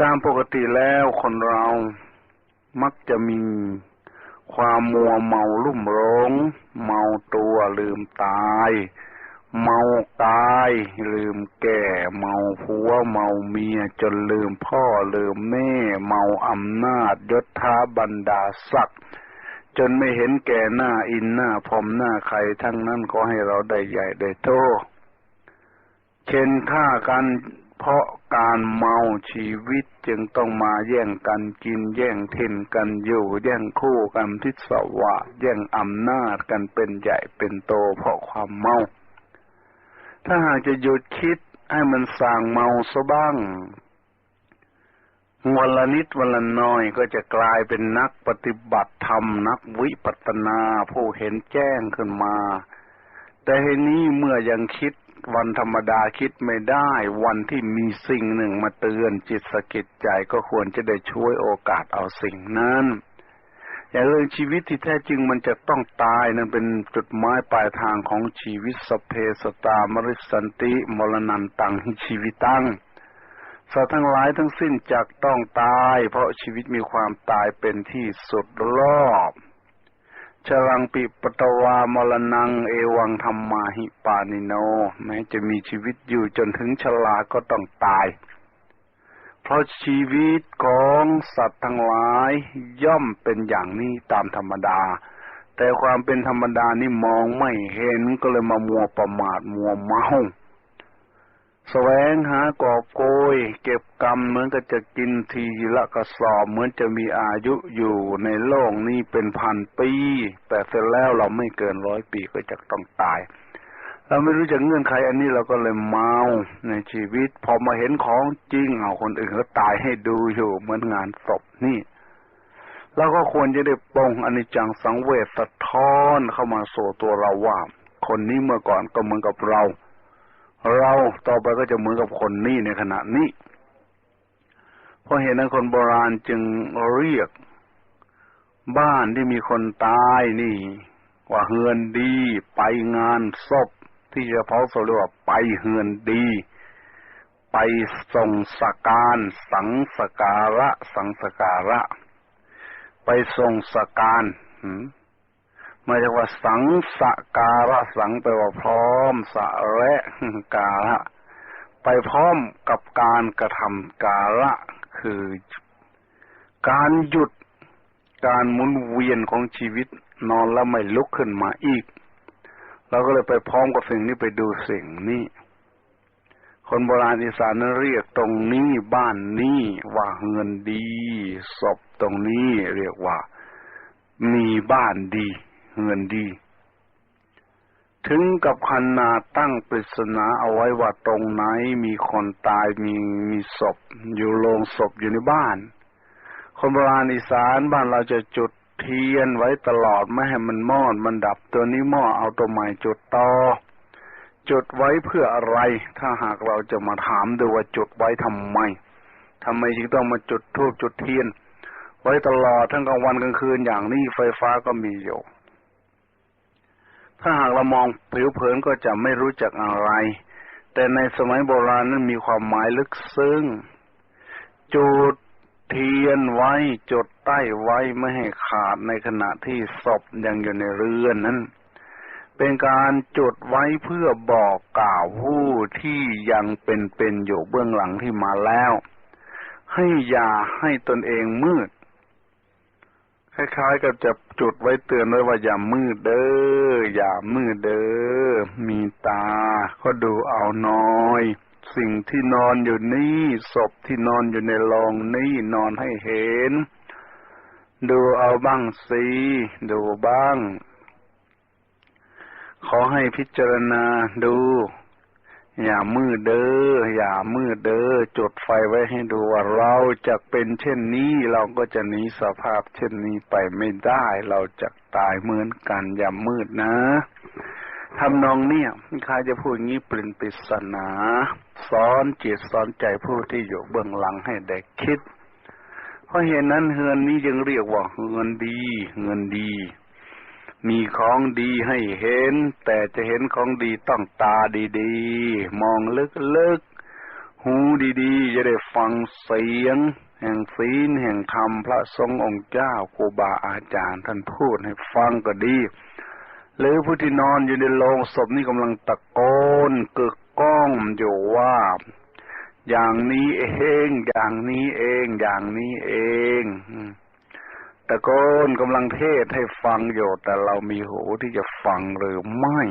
ตามปกติแล้วคนเรามักจะมีความมัวเมาลุ่มหลงเมาตัวลืมตาย เมากาย ลืมแก่ เมาผัว เมาเมียจนลืมพ่อลืมแม่ เมาอำนาจยศถาบรรดาศักดิ์จนไม่เห็นแก่หน้าอินหน้าพรมหน้าใครทั้งนั้นก็ให้เราได้ใหญ่ได้โตเช่นฆ่ากัน เพราะการเมาชีวิตจึงต้องมาแย่งกันกินแย่งเท่นกันอยู่ แย่งคู่กันพิศวาแย่งอำนาจกันเป็นใหญ่เป็นโตเพราะความเมา ถ้าหากจะหยุดคิดให้มันสั่งเมาซะบ้างวันละนิดวันละน้อยก็จะกลายเป็นนักปฏิบัติธรรมนักวิปัสสนาผู้เห็นแจ้งขึ้นมา แต่เหนี้เมื่อยังคิด วันธรรมดาคิดไม่ได้ วันที่มีสิ่งหนึ่งมาเตือนจิตสกิดใจก็ควรจะได้ช่วยโอกาสเอาสิ่งนั้นอย่างเรื่องชีวิตที่แท้จริงมันจะต้องตายนั่นเป็นจุดหมายปลายทางของชีวิตสเพสตามริสันติมรณันตังหิชีวิตังสัตว์ทั้งหลายทั้งสิ้นจักต้องตาย เพราะชีวิตมีความตายเป็นที่สุดรอบ ชลังปิปตวามรณังเอวังธรรมาหิปานิโน แม้จะมีชีวิตอยู่จนถึงชราก็ต้องตาย เพราะชีวิตของสัตว์ทั้งหลายย่อมเป็นอย่างนี้ตามธรรมดา แต่ความเป็นธรรมดานี่มองไม่เห็นก็เลยมามัวประมาทมัวเมา แสวงหากอบโกย เก็บกรรมเหมือนกับจะกินทีละกระสอบเหมือนจะมีอายุอยู่ในโลกนี้เป็นพันปี แต่เสร็จแล้วเราไม่เกินร้อยปีก็จะต้องตาย เราไม่รู้จะเงื่อนไขอันนี้เราก็เลยเมาในชีวิต พอมาเห็นของจริงเอาคนอื่นก็ตายให้ดูอยู่เหมือนงานศพนี่เราก็ควรจะได้ปองอนิจจังสังเวชสะท้อนเข้ามาโสตัวเราว่า คนนี้เมื่อก่อนก็เหมือนกับเรา เราต่อไปก็จะเหมือนกับคนนี้ในขณะนี้ เพราะเหตุนั้นคนโบราณจึงเรียก บ้านที่มีคนตายนี่ ว่าเฮือนดี ไปงานศพที่จะเผาศพเรียกว่าไปเฮือนดี ไปส่งสการสังสการะ สังสการะ ไปส่งสการม มาจากว่าสังสการะสังแปลว่าพร้อมสะและการะไปพร้อมกับการกระทำการะคือ การหยุดการหมุนเวียนของชีวิตนอนแล้วไม่ลุกขึ้นมาอีก เราก็เลยไปพร้อมกับสิ่งนี้ไปดูสิ่งนี้ คนโบราณอีสานนั้นเรียกตรงนี้บ้านนี้ว่าเงินดีศพตรงนี้เรียกว่า มีบ้านดี เงินดี ถึงกับคันนาตั้งปริศนาเอาไว้ว่าตรงไหนมีคนตายมีมีศพ อยู่โรงศพอยู่ในบ้าน คนโบราณอีสานบ้านเราจะจุดเทียนไว้ตลอดไม่ให้มันมอดมันดับตัวนี้ม้อเอาตัวใหม่จุดต่อจุดไว้เพื่ออะไร ถ้าหากเราจะมาถามดูว่าจุดไว้ทำไมทำไมจึงต้องมาจุดทูบจุดเทียน ไว้ตลอดทั้งกลางวันกลางคืนอย่างนี้ไฟฟ้าก็มีอยู่ ถ้าหากเรามองผิวเผินก็จะไม่รู้จักอะไร แต่ในสมัยโบราณนั้นมีความหมายลึกซึ้ง จุดเทียนไว้จุดใต้ไว้ไม่ให้ขาดในขณะที่ศพยังอยู่ในเรือนนั้น เป็นการจุดไว้เพื่อบอกกล่าวผู้ที่ยังเป็นเป็นอยู่เบื้องหลังที่มาแล้ว ให้อย่าให้ตนเองมืด คล้ายๆกับจะจุดไว้เตือนไว้ว่าอย่ามืดเด้ออย่ามืดเด้อมีตา ก็ดูเอาน้อย สิ่งที่นอนอยู่นี่ศพที่นอนอยู่ในโรงนี่นอนให้เห็น ดูเอาบ้างสิดูบ้าง ขอให้พิจารณาดู อย่ามืดเด้ออย่ามืดเด้อจุดไฟไว้ให้ดูว่าเราจะเป็นเช่นนี้เราก็จะหนีสภาพเช่นนี้ไปไม่ได้ เราจะตายเหมือนกันอย่ามืดนะทำนองเนี่ยใครจะพูดงี้ปรินปริศนาสอนจิตสอนใจผู้ที่อยู่เบื้องหลังให้ได้คิด เพราะเหตุนั้นเฮือนนี้จึงเรียกว่าเงินดี เงินดี มีของดีให้เห็น แต่จะเห็นของดีต้องตาดีๆ มองลึกๆ หูดีๆ จะได้ฟังเสียง แห่งศีลแห่งธรรมพระสงองค์เจ้าครูบาอาจารย์ท่านพูดให้ฟังก็ดี หรือผู้ที่นอนอยู่ในโรงศพนี่กำลังตะโกนกึกก้องอยู่ว่า อย่างนี้เอง อย่างนี้เอง อย่างนี้เอง ตะโกนกำลังเทศให้ฟังอยู่แต่เรามีหูที่จะฟังหรือไม่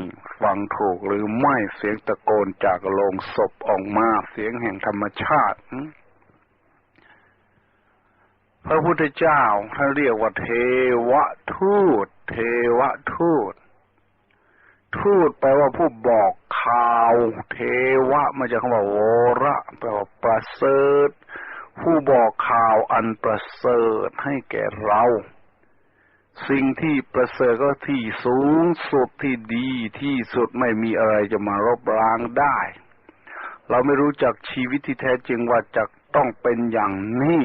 ฟังถูกหรือไม่เสียงตะโกนจากโลงศพออกมาเสียงแห่งธรรมชาติ พระพุทธเจ้าท่านเรียกว่าเทวทูต เทวทูต ทูตแปลว่าผู้บอกข่าว เทวะมาจากคำว่าโวระแปลว่าประเสริฐผู้บอกาวอันประเสริฐให้แก่เรา สิ่งที่ประเสริฐก็ที่สูงสุดที่ดีที่สุดไม่มีอะไรจะมารบล้างได้ เราไม่รู้จักชีวิตที่แท้จริงว่าจะต้องเป็นอย่างนี้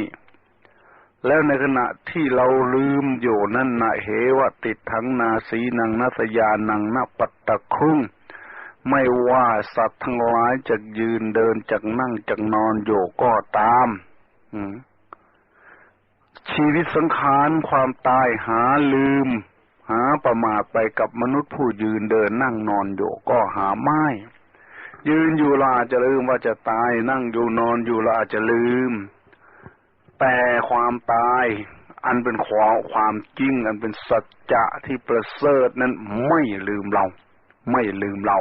แล้วในขณะที่เราลืมอยู่นั่นนะเหวะติดทั้งนาสีนังนัสยานังนปัตตะคุงไม่ว่าสัตว์ทั้งหลายจะยืนเดินจากนั่งจากนอนอยู่ก็ตาม ชีวิตสังขารความตายหาลืม หาประมาทไปกับมนุษย์ผู้ยืนเดินนั่งนอนอยู่ก็หาไม่ยืนอยู่เราอาจจะลืมว่าจะตายนั่งอยู่นอนอยู่เราอาจจะลืม แต่ความตายอันเป็นความความจริง อันเป็นสัจจะที่ประเสริฐนั้นไม่ลืมเรา ไม่ลืมเรา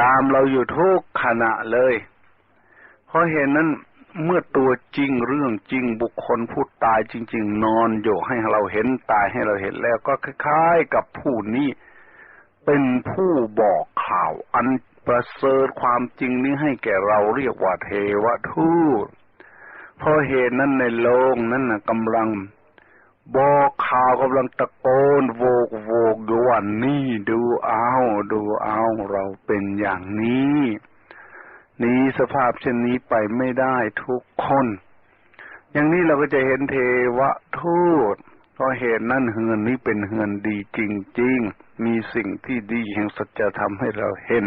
ตามเราอยู่ทุกขณะเลย เพราะเห็นนั้น เมื่อตัวจริงเรื่องจริงบุคคลผู้ตายจริง ๆ นอนอยู่ให้เราเห็นตายให้เราเห็นแล้วก็คล้ายๆกับผู้นี้เป็นผู้บอกข่าว อันประเสริฐความจริงนี้ให้แก่เราเรียกว่าเทวทูตเพราะเหตุนั้นในโลกนั้นนะกำลัง บอกข่าวกำลังตะโกนโวกโวกอยู่ว่านี่ดูเอาดูเอาเราเป็นอย่างนี้ นี้สภาพเช่นนี้ไปไม่ได้ทุกคน อย่างนี้เราก็จะเห็นเทวทูตเพราะเหตุนั้นเฮือนนี้เป็นเฮือนดีจริง ๆ มีสิ่งที่ดีแห่งสัจธรรมให้เราเห็น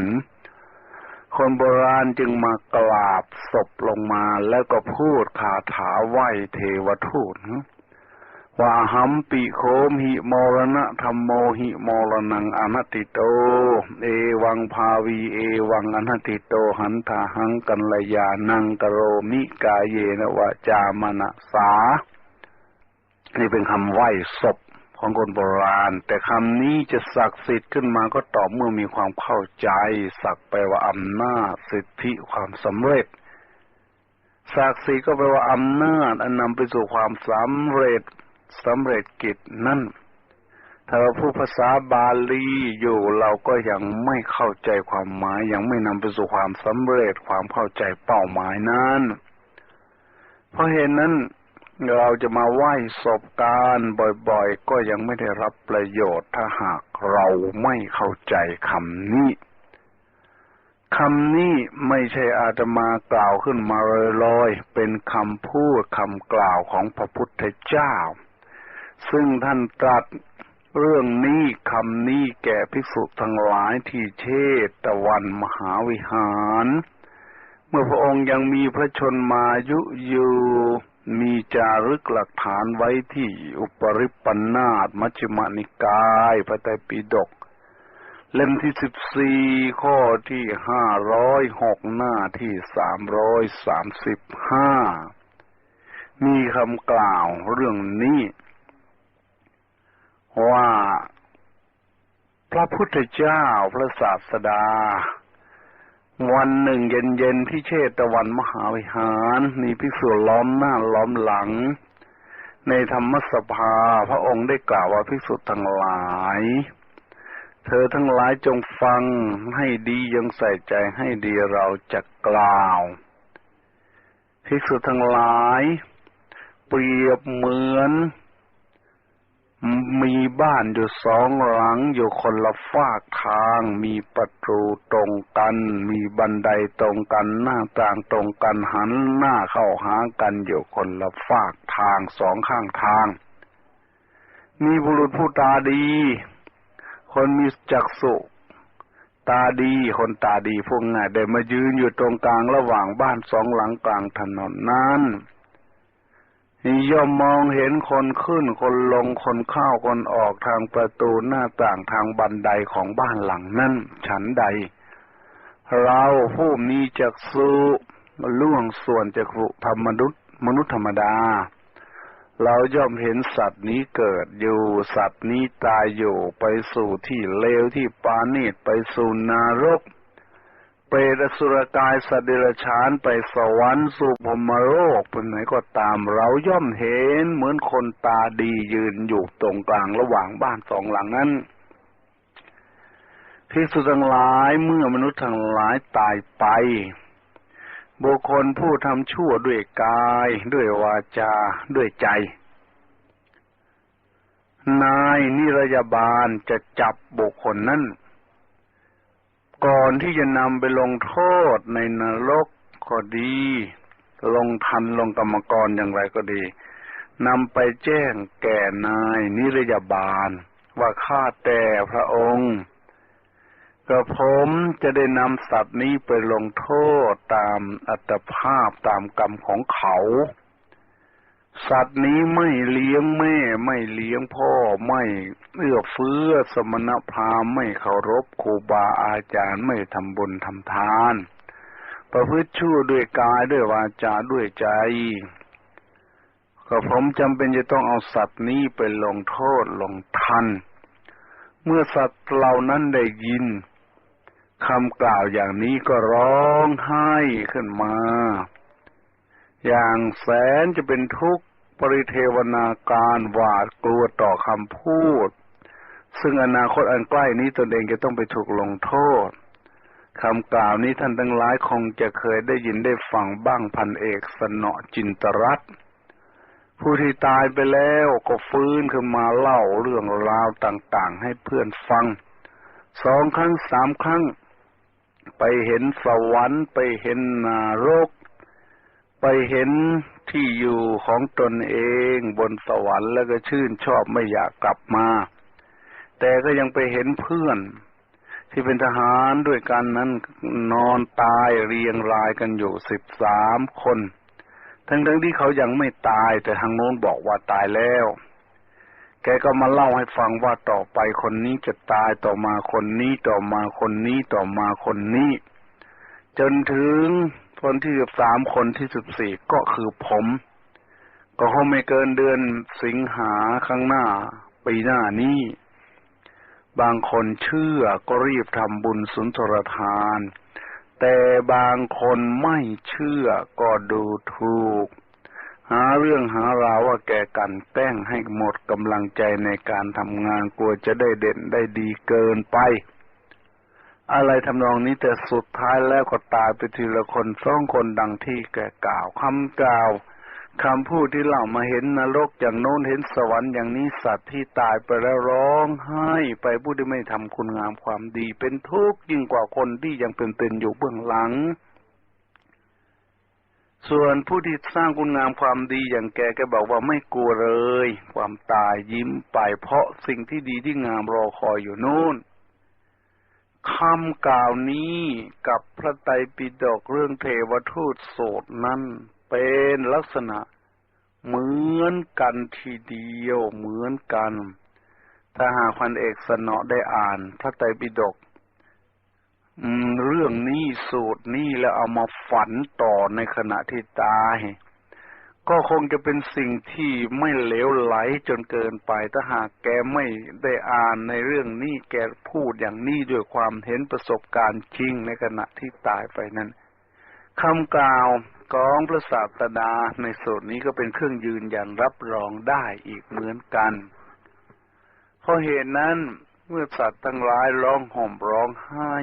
คนโบราณจึงมากราบศพลงมาแล้วก็พูดคาถาไหวเทวทูต ว่าหัมปิโคมหิมรณะธรรมโมหิมรณังอนัตติโต เอวังภาวีเอวังอนัตติโตหันทาหังกัลยานังกโรมิกาเยนวะจามณสา นี่เป็นคำไหว้ศพของคนโบราณ แต่คำนี้จะศักดิ์สิทธิ์ขึ้นมาก็ต่อเมื่อมีความเข้าใจสักไปว่าอำนาจสิทธิความสำเร็จศักดิ์ศรีก็แปลว่าอำนาจอันนำไปสู่ความสำเร็จ สำเร็จกิจนั่นถ้าเราพูดภาษาบาลีอยู่เราก็ยังไม่เข้าใจความหมาย ยังไม่นำไปสู่ความสำเร็จความเข้าใจเป้าหมายนั้น เพราะเหตุนนั้นเราจะมาไหว้ศพการบ่อยๆ ก็ยังไม่ได้รับประโยชน์ถ้าหากเราไม่เข้าใจคำนี้คำนี้ไม่ใช่อาตมากล่าวขึ้นมาลอยๆ เป็นคำพูดคำกล่าวของพระพุทธเจ้า ซึ่งท่านตรัสเรื่องนี้คำนี้แก่ภิกษุทั้งหลายที่เชตวันมหาวิหาร เมื่อพระองค์ยังมีพระชนมายุอยู่มีจารึกหลักฐานไว้ที่อุปริปันนาตมัชฌิมานิกายพระไตรปิฎกเล่มที่สิบสี่ข้อที่ห้าร้อยหกหน้าที่สามร้อยสามสิบห้ามีคำกล่าวเรื่องนี้ ว่าพระพุทธเจ้าพระศาสดา วันหนึ่งเย็นๆที่เชตวันมหาวิหารมีพิสุล้อมหน้าล้อมหลัง ในธรรมสภาพระองค์ได้กล่าวว่าพิสุทั้งหลาย เธอทั้งหลายจงฟังให้ดียังใส่ใจให้ดีเราจะกล่าวพิสุทั้งหลาย เปรียบเหมือน มีบ้านอยู่สองหลังอยู่คนละฝากทาง มีประตูตรงกัน มีบันไดตรงกันหน้าต่างตรงกันหันหน้าเข้าหากันอยู่คนละฝากทางสองข้างทาง มีบุรุษผู้ตาดี คนมีจักษุตาดีคนตาดีพวกง่ายได้มายืนอยู่ตรงกลางระหว่างบ้านสองหลังกลางถนนนั้น ย่อมมองเห็นคนขึ้นคนลงคนเข้าคนออกทางประตูหน้าต่างทางบันไดของบ้านหลังนั้นฉันใด เราผู้มีจักสุล่วงส่วนจักสุธรรมนุษย์มนุษย์ธรรมดา เราย่อมเห็นสัตว์นี้เกิดอยู่สัตว์นี้ตายอยู่ไปสู่ที่เลวที่ปานีตไปสู่นรก เปรตอสุรกายสเดรัจฉานไปสวรรค์สู่พรหมโลกเป็นไหนก็ตามเราย่อมเห็นเหมือนคนตาดียืนอยู่ตรงกลางระหว่างบ้านสองหลังนั้นที่สุดทั้งหลายเมื่อมนุษย์ทั้งหลายตายไป บุคคลผู้ทำชั่วด้วยกาย ด้วยวาจา ด้วยใจ นายนิรยาบาลจะจับบุคคลนั้น ก่อนที่จะนำไปลงโทษในนรกก็ดี ลงทันลงกรรมกรอย่างไรก็ดีนำไปแจ้งแก่นายนิรยาบาล ว่าข้าแต่พระองค์กระผมจะได้นำสัตว์นี้ไปลงโทษตามอัตภาพตามกรรมของเขา สัตว์นี้ไม่เลี้ยงแม่ ไม่เลี้ยงพ่อไม่เอื้อเฟื้อสมณพราหมณ์ไม่เคารพครูบาอาจารย์ไม่ทำบุญทำทาน ประพฤติชั่วด้วยกายด้วยวาจาด้วยใจ ก็ผมจำเป็นจะต้องเอาสัตว์นี้ไปลงโทษลงทัน เมื่อสัตว์เหล่านั้นได้ยินคำกล่าวอย่างนี้ก็ร้องไห้ขึ้นมา อย่างแสนจะเป็นทุกข์ปริเทวนาการหวาดกลัวต่อคำพูด ซึ่งอนาคตอันใกล้นี้ตนเองจะต้องไปถูกลงโทษคำกล่าวนี้ท่านทั้งหลายคงจะเคยได้ยินได้ฟังบ้างพันเอกสนอจินตรัตผู้ที่ตายไปแล้วก็ฟื้นขึ้นมาเล่าเรื่องราวต่างๆ ให้เพื่อนฟัง สองครั้งสามครั้ง ไปเห็นสวรรค์ไปเห็นนรก ไปเห็นที่อยู่ของตนเองบนสวรรค์แล้วก็ชื่นชอบไม่อยากกลับมา แต่ก็ยังไปเห็นเพื่อน ที่เป็นทหารด้วยกันนั้นนอนตายเรียงรายกันอยู่สิบสามคน ทั้งทั้งที่เขายังไม่ตายแต่ทางโน้นบอกว่าตายแล้ว แกก็มาเล่าให้ฟังว่าต่อไปคนนี้จะตายต่อมาคนนี้ต่อมาคนนี้ต่อมาคนนี้ จนถึง คนที่สิบสามคนที่สิบสี่ก็คือผม ก็คงไม่เกินเดือนสิงหาข้างหน้า ปีหน้านี้ บางคนเชื่อก็รีบทำบุญสุนทรทาน แต่บางคนไม่เชื่อก็ดูถูก หาเรื่องหาราวว่าแกกันแป้งให้หมดกำลังใจในการทำงานกลัวจะได้เด่นได้ดีเกินไป อะไรทำนองนี้แต่สุดท้ายแล้วก็ตายไปทีละคนสองคนดังที่แกกล่าวคำกล่าวคำพูดที่เล่ามาเห็นนรกอย่างโน้นเห็นสวรรค์อย่างนี้สัตว์ที่ตายไปแล้วร้องไห้ไปผู้ที่ไม่ทำคุณงามความดี เป็นทุกข์ยิ่งกว่าคนที่ยังเป็นๆอยู่เบื้องหลัง ส่วนผู้ที่สร้างคุณงามความดีอย่างแกแกบอกว่าไม่กลัวเลย ความตายยิ้มไปเพราะสิ่งที่ดีที่งามรอคอยอยู่โนู่น คำกล่าวนี้กับพระไตรปิฎกเรื่องเทวทูตโสดนั้นเป็นลักษณะเหมือนกันทีเดียวเหมือนกัน ถ้าหากพันเอกสนอได้อ่านพระไตรปิฎกเรื่องนี้สูตรนี้แล้วเอามาฝันต่อในขณะที่ตาย ก็คงจะเป็นสิ่งที่ไม่เหลวไหลจนเกินไป ถ้าหากแกไม่ได้อ่านในเรื่องนี้แกพูดอย่างนี้ด้วยความเห็นประสบการณ์จริงในขณะที่ตายไปนั้นคำกล่าวของพระศาสดาในสูตรนี้ก็เป็นเครื่องยืนยันรับรองได้อีกเหมือนกัน เพราะเหตุนั้นเมื่อสัตว์ทั้งหลายร้องห่มร้องไห้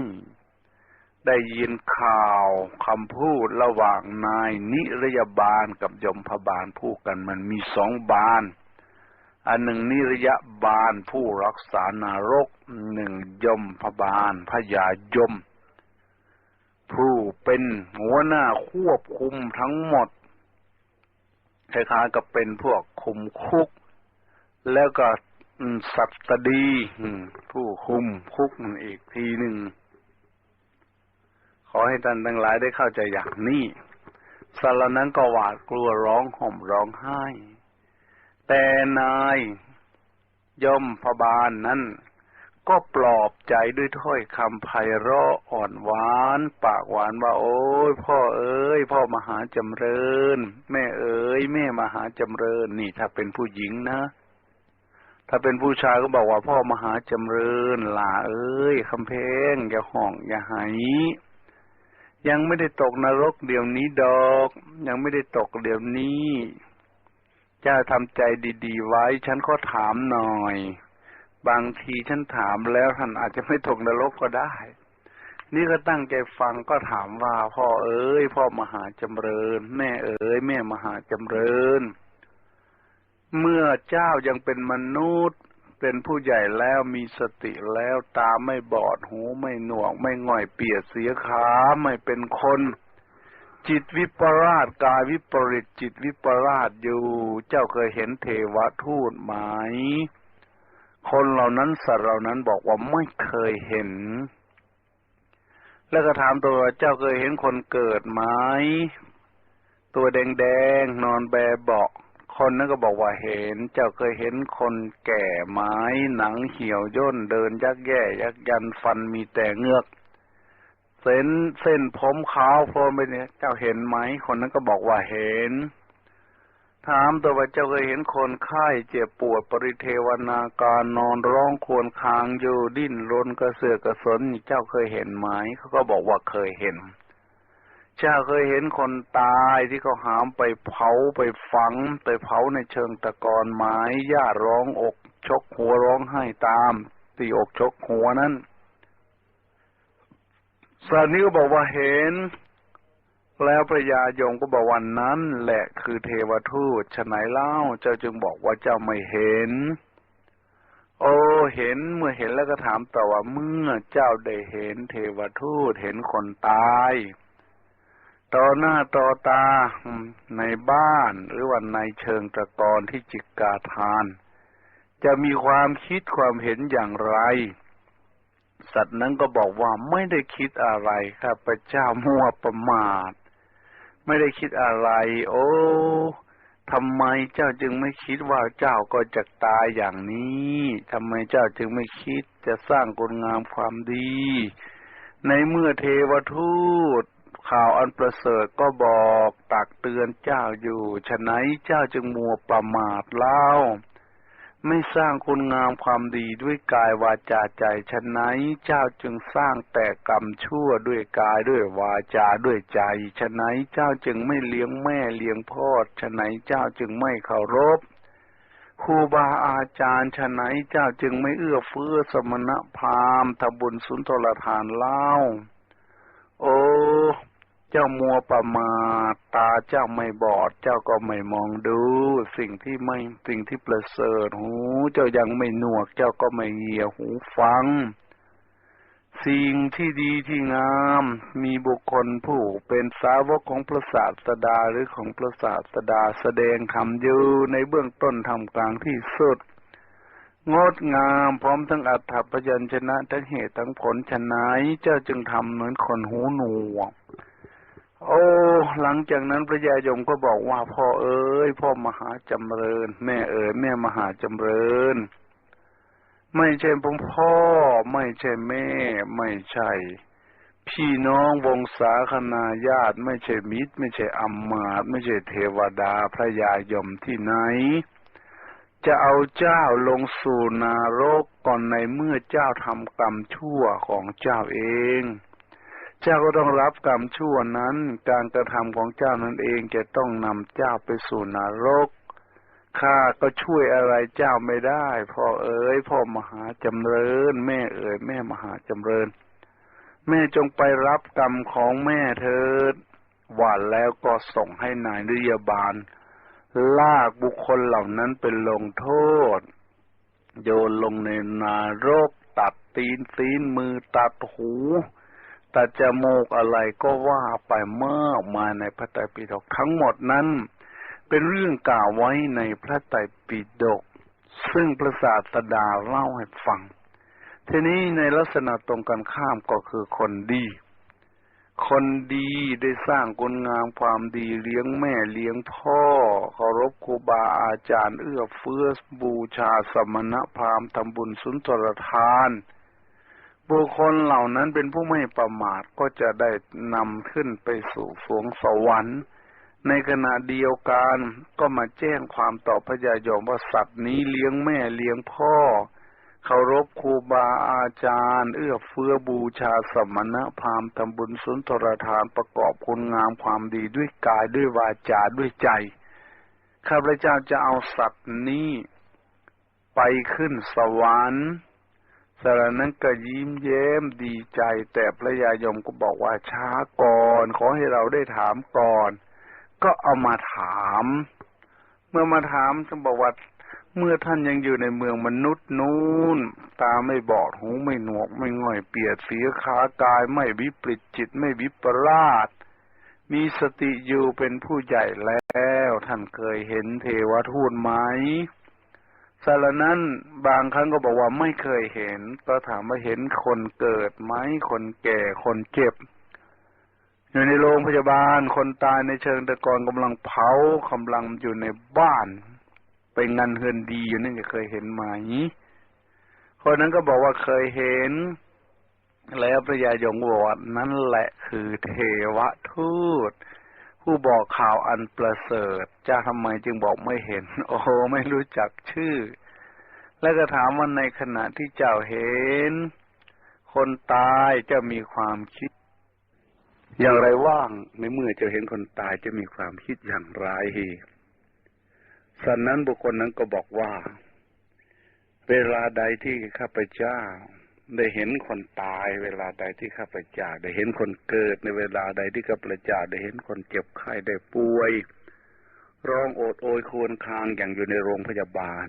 ได้ยินข่าวคำพูดระหว่างนายนิรยาบาลกับยมพบาลพูดกันมันมีสองบาล อันหนึ่งนิรยบาลผู้รักษานารกหนึ่งยมพบาลพญายม ผู้เป็นหัวหน้าควบคุมทั้งหมดคล้ายๆกับเป็นพวกคุมคุก แล้วก็สัตดีผู้คุมคุกมันอีกทีหนึ่ง ขอให้ท่านทั้งหลายได้เข้าใจอย่างนี้สารนั้นก็หวาดกลัวร้องห่มร้องไห้ แต่นายย่อมพบาลนนั้น ก็ปลอบใจด้วยถ้อยคำไพเราะอ่อนหวาน ปากหวานว่า โอ้ยพ่อเอ้ย พ่อมหาจำเริญ แม่เอ้ย แม่มหาจำเริญ นี่ถ้าเป็นผู้หญิงนะถ้าเป็นผู้ชายก็บอกว่าพ่อมหาจำเริญหล่าเอ้ยคำเพงอย่าห่องอย่าหาย ยังไม่ได้ตกนรกเดี๋ยวนี้ดอก ยังไม่ได้ตกเดี๋ยวนี้เจ้าทำใจดีๆไว้ ฉันก็ถามหน่อย บางทีฉันถามแล้วท่านอาจจะไม่ตกนรกก็ได้ นี่ก็ตั้งใจฟังก็ถามว่า พ่อเอ้ย พ่อมหาจำเริญ แม่เอ้ย แม่มหาจำเริญ เมื่อเจ้ายังเป็นมนุษย์ เป็นผู้ใหญ่แล้วมีสติแล้วตาไม่บอดหูไม่หนวก ไม่ง่อยเปียกเสียขาไม่เป็นคน จิตวิปราชกายวิปริตจิตวิปราชอยู่ เจ้าเคยเห็นเทวทูตไหมคนเหล่านั้นสัตว์เหล่านั้นบอกว่าไม่เคยเห็น แล้วก็ถามตัวเจ้าเคยเห็นคนเกิดไหมตัวแดงๆนอนแบเบาะ คนนั้นก็บอกว่าเห็น เจ้าเคยเห็นคนแก่ไม้หนังเหี่ยวย่นเดินยักแย่ยักยันฟันมีแต่เงือก เส้นเส้นผมขาวโพลนไปเนี่ย เจ้าเห็นไหมคนนั้นก็บอกว่าเห็น ถามตัวว่าเจ้าเคยเห็นคนไข้เจ็บปวดปริเทวนาการนอนร้องควรคางอยู่ดิ้นรนกระเสือกกระสนเจ้าเคยเห็นไหมเขาก็บอกว่าเคยเห็น เจ้าเคยเห็นคนตายที่เขาหามไปเผาไปฝัง ไปเผาในเชิงตะกอนไม้ญาร้องอกชกหัวร้องไห้ตาม ตีอกชกหัวนั้นสานี้ก็บอกว่าเห็น แล้วพระยายงก็บอกวันนั้นแหละคือเทวทูตฉไหนเล่าเจ้าจึงบอกว่าเจ้าไม่เห็น โอ้เห็นเมื่อเห็นแล้วก็ถามต่อว่าเมื่อเจ้าได้เห็นเทวทูตเห็นคนตาย ต่อหน้าต่อตาในบ้านหรือว่าในเชิงตะกอนที่จิกกาทาน จะมีความคิดความเห็นอย่างไร สัตว์นั้นก็บอกว่าไม่ได้คิดอะไรข้าพเจ้ามัวประมาท ไม่ได้คิดอะไร โอ้ทำไมเจ้าจึงไม่คิดว่าเจ้าก็จะตายอย่างนี้ทำไมเจ้าจึงไม่คิดจะสร้างคุณงามความดี ในเมื่อเทวทูต ข่าวอันประเสริฐก็บอกตักเตือนเจ้าอยู่ฉะนั้นเจ้าจึงมัวประมาทเล่า ไม่สร้างคุณงามความดีด้วยกายวาจาใจฉะนั้นเจ้าจึงสร้างแต่กรรมชั่วด้วยกายด้วยวาจาด้วยใจฉะนั้นเจ้าจึงไม่เลี้ยงแม่เลี้ยงพ่อฉะนั้นเจ้าจึงไม่เคารพครูบาอาจารย์ฉะนั้นเจ้าจึงไม่เอื้อเฟื้อสมณพราหมณ์ทบุญสุนทรทานเล่า โอ้ เจ้ามัวประมาทตาเจ้าไม่บอด เจ้าก็ไม่มองดู สิ่งที่ไม่สิ่งที่ประเสริฐหู เจ้ายังไม่หนวก เจ้าก็ไม่เหี่ยหูฟัง สิ่งที่ดีที่งาม มีบุคคลผู้เป็นสาวกของพระศาสดาหรือของพระศาสดาแสดงธรรมอยู่ในเบื้องต้นทำกลางที่สุดงดงามพร้อมทั้งอัตถพยัญชนะทั้งเหตุทั้งผลชนะเจ้าจึงทำเหมือนคนหูหนวก โอ้ หลังจากนั้นพระยายมก็บอกว่าพ่อเอ๋ยพ่อมหาจำเริญ แม่เอ๋ยแม่มหาจำเริญ ไม่ใช่ผมพ่อ ไม่ใช่แม่ ไม่ใช่ พี่น้องวงศาคณาญาติ ไม่ใช่มิตร ไม่ใช่อัมมาตไม่ใช่เทวดาพระยายมที่ไหน จะเอาเจ้าลงสู่นารกก่อนในเมื่อเจ้าทำกรรมชั่วของเจ้าเอง เจ้าก็ต้องรับกรรมชั่วนั้น การกระทำของเจ้านั้นเองจะต้องนำเจ้าไปสู่นรก ข้าก็ช่วยอะไรเจ้าไม่ได้ พ่อเอ๋ยพ่อมหาจำเริญ แม่เอ๋ยแม่มหาจำเริญ แม่จงไปรับกรรมของแม่เถิดหวานแล้วก็ส่งให้นายนิยบาล ลากบุคคลเหล่านั้นเป็นลงโทษ โยนลงในนารกตัดตีนซีนมือตัดหู ตัดจมูกอะไรก็ว่าไปเมื่อมาในพระไตรปิฎกทั้งหมดนั้น เป็นเรื่องกล่าวไว้ในพระไตรปิฎกซึ่งพระศาสดาเล่าให้ฟัง ทีนี้ในลักษณะตรงกันข้ามก็คือคนดี คนดีได้สร้างคุณงามความดีเลี้ยงแม่เลี้ยงพ่อเคารพครูบาอาจารย์ เอื้อเฟื้อบูชาสมณพราหมณ์ทำบุญสุนทรทาน บุคคลเหล่านั้นเป็นผู้ไม่ประมาทก็จะได้นำขึ้นไปสู่สวงสวรรค์ ในขณะเดียวกันก็มาแจ้งความต่อพระยายมว่าสัตว์นี้เลี้ยงแม่เลี้ยงพ่อเคารพครูบาอาจารย์ เอื้อเฟื้อบูชาสมณะพราหมณ์ทำบุญสุนทรทานประกอบคุณงามความดีด้วยกายด้วยวาจาด้วยใจข้าพเจ้าจะเอาสัตว์นี้ไปขึ้นสวรรค์ สารนั้นก็ยิ้มเย้มดีใจ แต่พระยายมก็บอกว่าช้าก่อน ขอให้เราได้ถามก่อน ก็เอามาถาม เมื่อมาถามจะบอกว่าเมื่อท่านยังอยู่ในเมืองมนุษย์นู้น ตาไม่บอดหูไม่หนวก ไม่ง่อยเปียกเสียขากาย ไม่วิปริตจิตไม่วิปลาสมีสติอยู่เป็นผู้ใหญ่แล้ว ท่านเคยเห็นเทวทูตไหม สารนั้นบางครั้งก็บอกว่าไม่เคยเห็น ก็ถามว่าเห็นคนเกิดไหมคนแก่คนเจ็บ อยู่ในโรงพยาบาล คนตายในเชิงตะกอนกำลังเผากำลังอยู่ในบ้าน ไปงานเฮือนดีอยู่นั่นจะเคยเห็นไหมคนนั้นก็บอกว่าเคยเห็น แล้วพระยายงบอกว่านั่นแหละคือเทวทูต ผู้บอกข่าวอันประเสริฐจะทำไมจึงบอกไม่เห็น โอ้ไม่รู้จักชื่อ แล้วก็ถามว่าในขณะที่เจ้าเห็น คนตายจะมีความคิด อย่างไรว่างในเมื่อจะเห็นคนตายจะมีความคิดอย่างไรสันนั้นบุคคลนั้นก็บอกว่า เวลาใดที่ข้าพเจ้า ได้เห็นคนตายเวลาใดที่ข้าพเจ้าได้เห็นคนเกิดในเวลาใดที่ข้าพเจ้าได้เห็นคนเจ็บไข้ได้ป่วย ร้องโอดโอยควรคางอย่างอยู่ในโรงพยาบาล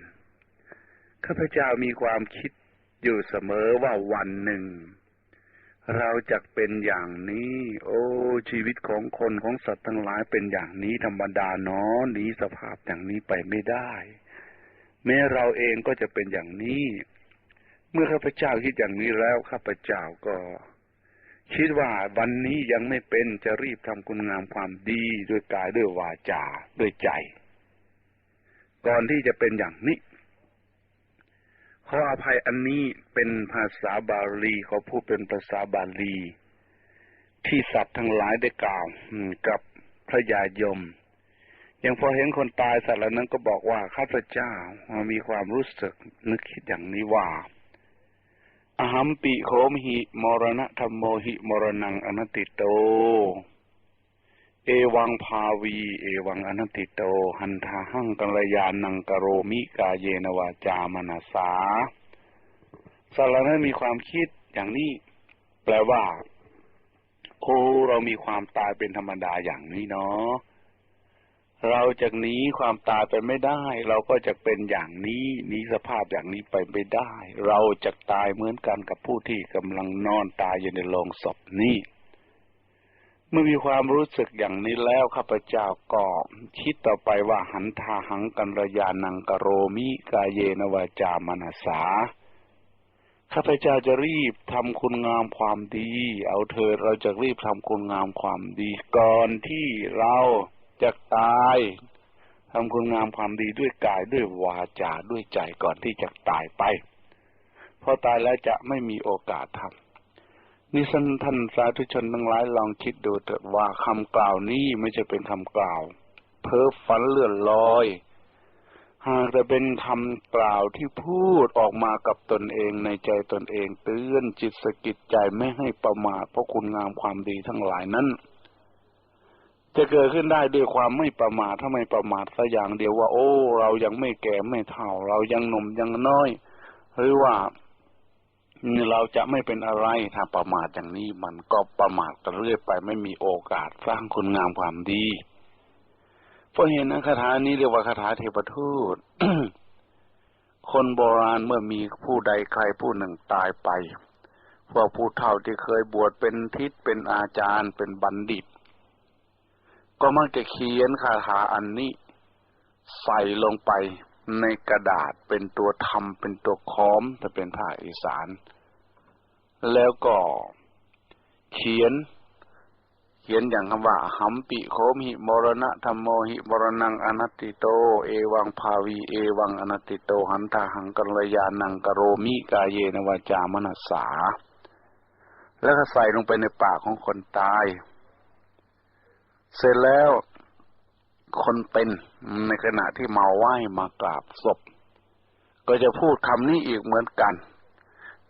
ข้าพเจ้ามีความคิดอยู่เสมอว่าวันหนึ่ง เราจะเป็นอย่างนี้ โอ้ชีวิตของคนของสัตว์ทั้งหลายเป็นอย่างนี้ธรรมดาเนาะหนีสภาพอย่างนี้ไปไม่ได้ แม้เราเองก็จะเป็นอย่างนี้ เมื่อข้าพเจ้าคิดอย่างนี้แล้วข้าพเจ้าก็ คิดว่าวันนี้ยังไม่เป็นจะรีบทำคุณงามความดีด้วยกายด้วยวาจาด้วยใจ ก่อนที่จะเป็นอย่างนี้ขออภัยอันนี้เป็นภาษาบาลีเขาพูดเป็นภาษาบาลี ที่สัตว์ทั้งหลายได้กล่าวกับพระยายม ยังพอเห็นคนตายสัตว์เหล่านั้นก็บอกว่าข้าพเจ้ามีความรู้สึกนึกคิดอย่างนี้ว่า อหัมปิโคมหิมรณะธรรมโมหิมรณังอนัตติโต เอวังภาวี เอวังอนันติโต หันทาหังกัลยานังกโรมิกาเยนวาจามนาสาสารนั้นมีความคิดอย่างนี้ แปลว่า โอ้เรามีความตายเป็นธรรมดาอย่างนี้เนาะ เราจะหนีความตายไปไม่ได้ เราก็จะเป็นอย่างนี้หนีสภาพอย่างนี้ไปไม่ได้ เราจะตายเหมือนกันกับผู้ที่กำลังนอนตายอยู่ในโรงศพนี้เมื่อมีความรู้สึกอย่างนี้แล้วข้าพเจ้าก็คิดต่อไปว่าหันทาหังกันระยานังกโรมิกาเยนวาจามนาสาข้าพเจ้าจะรีบทำคุณงามความดี เอาเถิดเราจะรีบทำคุณงามความดีก่อนที่เรา จะตายทำคุณงามความดีด้วยกายด้วยวาจาด้วยใจก่อนที่จะตายไปพอตายแล้วจะไม่มีโอกาสทำนี่ท่านท่านสาธุชนทั้งหลายลองคิดดูเถิดว่าคำกล่าวนี้ไม่ใช่เป็นคำกล่าว เพ้อฝันเลื่อนลอยหากจะเป็นคำกล่าวที่พูดออกมากับตนเองในใจตนเองเตือนจิตสกิดใจไม่ให้ประมาทเพราะคุณงามความดีทั้งหลายนั้น จะเกิดขึ้นได้ด้วยความไม่ประมาทถ้าไม่ประมาทสัอย่างเดียวว่า โอ้ เรายังไม่แก่ไม่เฒ่า เรายังหนุ่มยังน้อย หรือว่าเราจะไม่เป็นอะไรถ้าประมาทอย่างนี้มันก็ประมาทกันเรื่อยไปไม่มีโอกาสสร้างคุณงามความดีเพราะเห็นนะคาถานี้เรียกว่าคาถาเทพทูตคนโบราณเมื่อมีผู้ใดใครผู้หนึ่งตายไปพวกผู้เฒ่าที่เคยบวชเป็นทิศเป็นอาจารย์เป็นบัณฑิต ก็มักจะเขียนคาถาอันนี้ ใส่ลงไปในกระดาษเป็นตัวทำเป็นตัวค้อมถ้าเป็นภาคอีสาน แล้วก็เขียน เขียนอย่างคำว่าหัมปิโคมหิมรณะธรรมโมหิมรณังอนัตติโต เอวังภาวีเอวังอนัตติโต หันตาหังกัลยานังกโรมิกายเยนวาจามนัสสา แล้วก็ใส่ลงไปในปากของคนตาย เสร็จแล้วคนเป็นในขณะที่มาไหว้มากราบศพ ก็จะพูดคำนี้อีกเหมือนกัน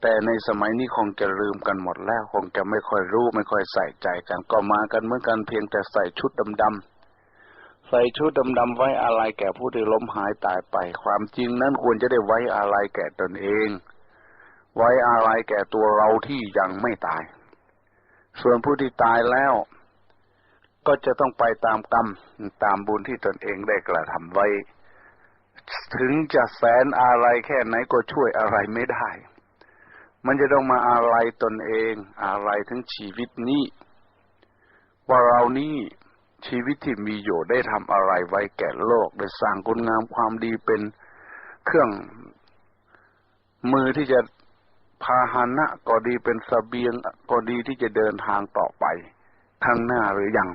แต่ในสมัยนี้คงจะลืมกันหมดแล้ว คงจะไม่ค่อยรู้ไม่ค่อยใส่ใจกัน ก็มากันเหมือนกันเพียงแต่ใส่ชุดดำๆใส่ชุดดำๆไว้อะไรแก่ผู้ที่ล้มหายตายไป ความจริงนั้นควรจะได้ไว้อะไรแก่ตนเอง ไว้อะไรแก่ตัวเราที่ยังไม่ตาย ส่วนผู้ที่ตายแล้ว ก็จะต้องไปตามกรรมตามบุญที่ตนเองได้กระทำไว้ ถึงจะแสนอะไรแค่ไหนก็ช่วยอะไรไม่ได้ มันจะต้องมาอะไรตนเองอะไรทั้งชีวิตนี้ ว่าเรานี่ชีวิตที่มีอยู่ได้ทำอะไรไว้แก่โลก ได้สร้างคุณงามความดีเป็นเครื่องมือที่จะพาหนะก็ดีเป็นสเสบียงก็ดีที่จะเดินทางต่อไป ข้างหน้าหรือยัง